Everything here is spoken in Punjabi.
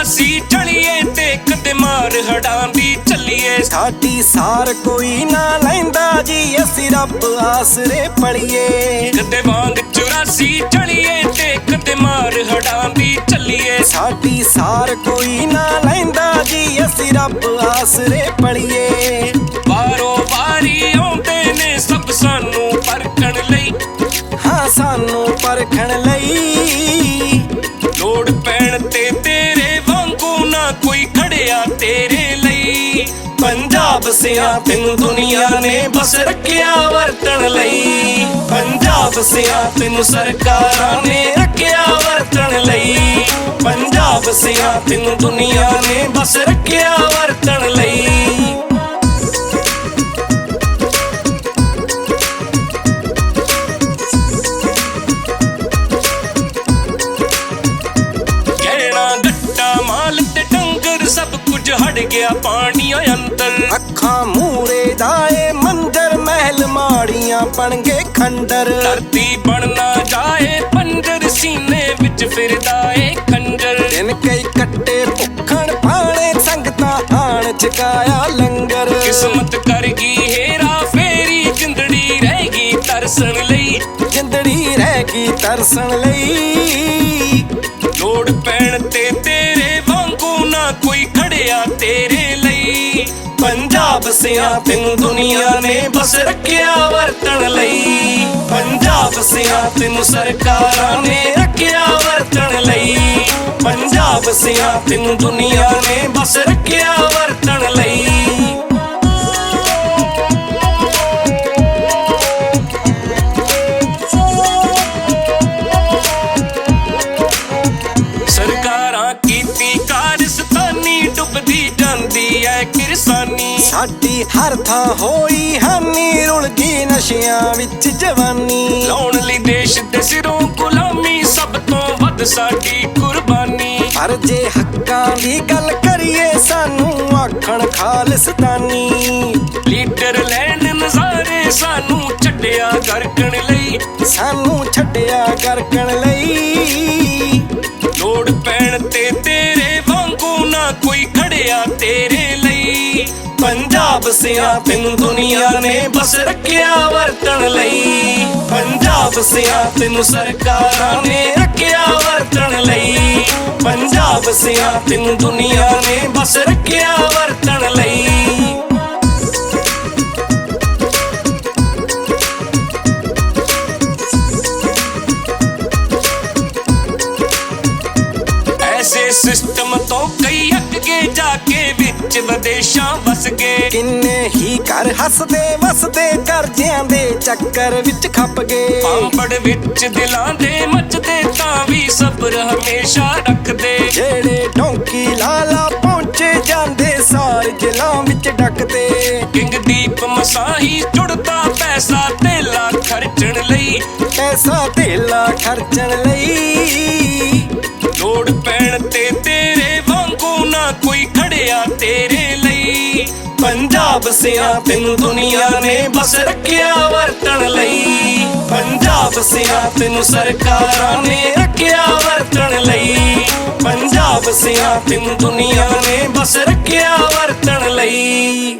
84 ਚਲੀਏ ਤੇ ਕਦੇ ਮਾਰ ਹੜਾਂ ਦੀ ਚੱਲੀਏ। ਸਾਡੀ ਸਾਰ ਕੋਈ ਨਾ ਲੈਂਦਾ ਜੀ, ਅਸੀਂ ਰੱਬ ਆਸਰੇ ਪੜੀਏ। ਕਦੇ ਵਾਂਗ 84 ਚਲੀਏ ਤੇ ਕਦੇ ਮਾਰ ਹਟਾਂਦੀ ਚੱਲੀਏ। ਸਾਡੀ ਸਾਰ ਕੋਈ ਨਾ ਲੈਂਦਾ ਜੀ, ਅਸੀਂ ਰੱਬ ਆਸਰੇ ਪੜੀਏ। ਸਿਆ ਤੈਨੂੰ ਦੁਨੀਆ ਨੇ ਬਸ ਰੱਖਿਆ ਵਰਤਣ ਲਈ। ਪੰਜਾਬ ਸਿਆ ਤੈਨੂੰ ਸਰਕਾਰਾਂ ਨੇ ਰੱਖਿਆ ਵਰਤਣ ਲਈ। ਪੰਜਾਬ ਸਿਆ ਤੈਨੂੰ ਦੁਨੀਆ ਹਟ ਗਿਆ ਪਾਣੀਆਂ ਅੰਦਰ ਅੱਖਾਂ ਮੂਰੇ ਦਾਏ ਮੰਦਰ ਮਹਿਲ ਮਾੜੀਆਂ ਬਣਗੇ ਖੰਡਰ। ਧਰਤੀ ਬਣਨਾ ਜਾਏ ਪੰਜਰ ਸੀਨੇ ਵਿੱਚ ਫਿਰਦਾ ਏ ਖੰਜਰ। ਦਿਨ ਕਈ ਕੱਟੇ ਭੁੱਖਣ ਪਾਣੇ ਸੰਗਤਾਂ ਆਣ ਚਕਾਇਆ ਲੰਗਰ। ਕਿਸਮਤ ਕਰ ਗਈ ਹੇਰਾ ਫੇਰੀ ਜਿੰਦੜੀ ਰਹਿ ਗਈ ਤਰਸਣ ਲਈ। ਜਿੰਦੜੀ ਰਹਿ ਗਈ ਤਰਸਣ ਲਈ। ਲੋੜ ਪੈਣ ਤੇ ਤੇਰੇ ਵਾਂਗੂ ਨਾ ਕੋਈ ਖੜਿਆ ਤੇਰੇ ਲਈ। ਪੰਜਾਬ ਸਿਆ ਤੈਨੂੰ ਦੁਨੀਆ ਨੇ ਬਸ ਰੱਖਿਆ ਵਰਤਣ ਲਈ। ਪੰਜਾਬ ਸਿਆ ਤੈਨੂੰ ਸਰਕਾਰਾਂ ਨੇ ਰੱਖਿਆ ਵਰਤਣ ਲਈ। ਪੰਜਾਬ ਸਿਆ ਤੈਨੂੰ ਦੁਨੀਆ ਐ ਕਿਰਸਾਨੀ। ਸਾਡੀ ਹਰ ਥਾਂ ਹੋਈ ਹਾਨੀ ਰੁਲ ਗਈ ਨਸ਼ਿਆਂ ਵਿੱਚ ਜਵਾਨੀ। ਲਾਉਣ ਲਈ ਦੇਸ਼ ਦੇ ਸਿਰੋਂ ਗੁਲਾਮੀ ਸਭ ਤੋਂ ਵੱਧ ਸਾਡੀ ਕੁਰਬਾਨੀ। ਪਰ ਜੇ ਹੱਕਾਂ ਦੀ ਗੱਲ ਕਰੀਏ ਸਾਨੂੰ ਆਖਣ ਖਾਲਿਸਤਾਨੀ। ਲੀਡਰ ਲੈਣ ਨਜ਼ਾਰੇ ਸਾਨੂੰ ਛੱਡਿਆ ਗਰਕਣ ਲਈ। ਸਾਨੂੰ ਛੱਡਿਆ ਕਰਕਣ ਲਈ। ਲੋੜ ਪੈਣ ਤੇ ਤੇਰੇ ਵਾਂਗੂ ਨਾ ਕੋਈ ਖੜਿਆ ਤੇਰੇ ਸਿਆ ਤੈਨੂੰ ਦੁਨੀਆ ਨੇ ਬਸ ਰੱਖਿਆ ਵਰਤਣ ਲਈ। ਪੰਜਾਬ ਸਿਆ ਤੈਨੂੰ ਸਰਕਾਰਾਂ ਨੇ ਰੱਖਿਆ ਵਰਤਣ ਲਈ। ਪੰਜਾਬ ਸਿਆ ਤੈਨੂੰ ਦੁਨੀਆ ਨੇ ਬਸ ਰੱਖਿਆ ਵਰਤਣ ਲਈ। ਐਸੇ ਸਿਸਟਮ ਤੋਂ ਕਈ ਅੱਗੇ ਜਾ ਕੇ ਵਿੱਚ ਵਿਦੇਸ਼ਾਂ ਵਸ ਗਏ ਕਿੰਨੇ ਹੀ ਘਰ ਹੱਸਦੇ ਵਸਦੇ ਕਰਜ਼ਿਆਂ ਦੇ ਚੱਕਰ ਵਿੱਚ ਖੱਪ ਗਏ। ਪਾਂਪੜ ਵਿੱਚ ਦਿਲਾਂ ਦੇ ਮੱਚਦੇ ਤਾਂ ਵੀ ਸਬਰ ਹਮੇਸ਼ਾ ਰੱਖਦੇ। ਜਿਹੜੇ ਡੌਂਕੀ ਲਾਲਾ ਪਹੁੰਚੇ ਜਾਂਦੇ ਸਾਰ ਜਿਲਾਂ ਵਿੱਚ ਡੱਕਦੇ। ਕਿੰਗ ਦੀਪ ਮਸਾਹੀ ਜੁੜਦਾ ਪੈਸਾ ਤੇਲਾ ਖਰਚਣ ਲਈ। ਪੈਸਾ ਧੇਲਾ ਖਰਚਣ ਲਈ ਸਿਆ ਤੈਨੂੰ ਦੁਨੀਆ ਨੇ ਬਸ ਰੱਖਿਆ ਵਰਤਣ ਲਈ। ਪੰਜਾਬ ਸਿਆ ਤੈਨੂੰ ਸਰਕਾਰਾਂ ਨੇ ਰੱਖਿਆ ਵਰਤਣ ਲਈ। ਪੰਜਾਬ ਸਿਆ ਤੈਨੂੰ ਦੁਨੀਆ ਨੇ ਬਸ ਰੱਖਿਆ ਵਰਤਣ ਲਈ।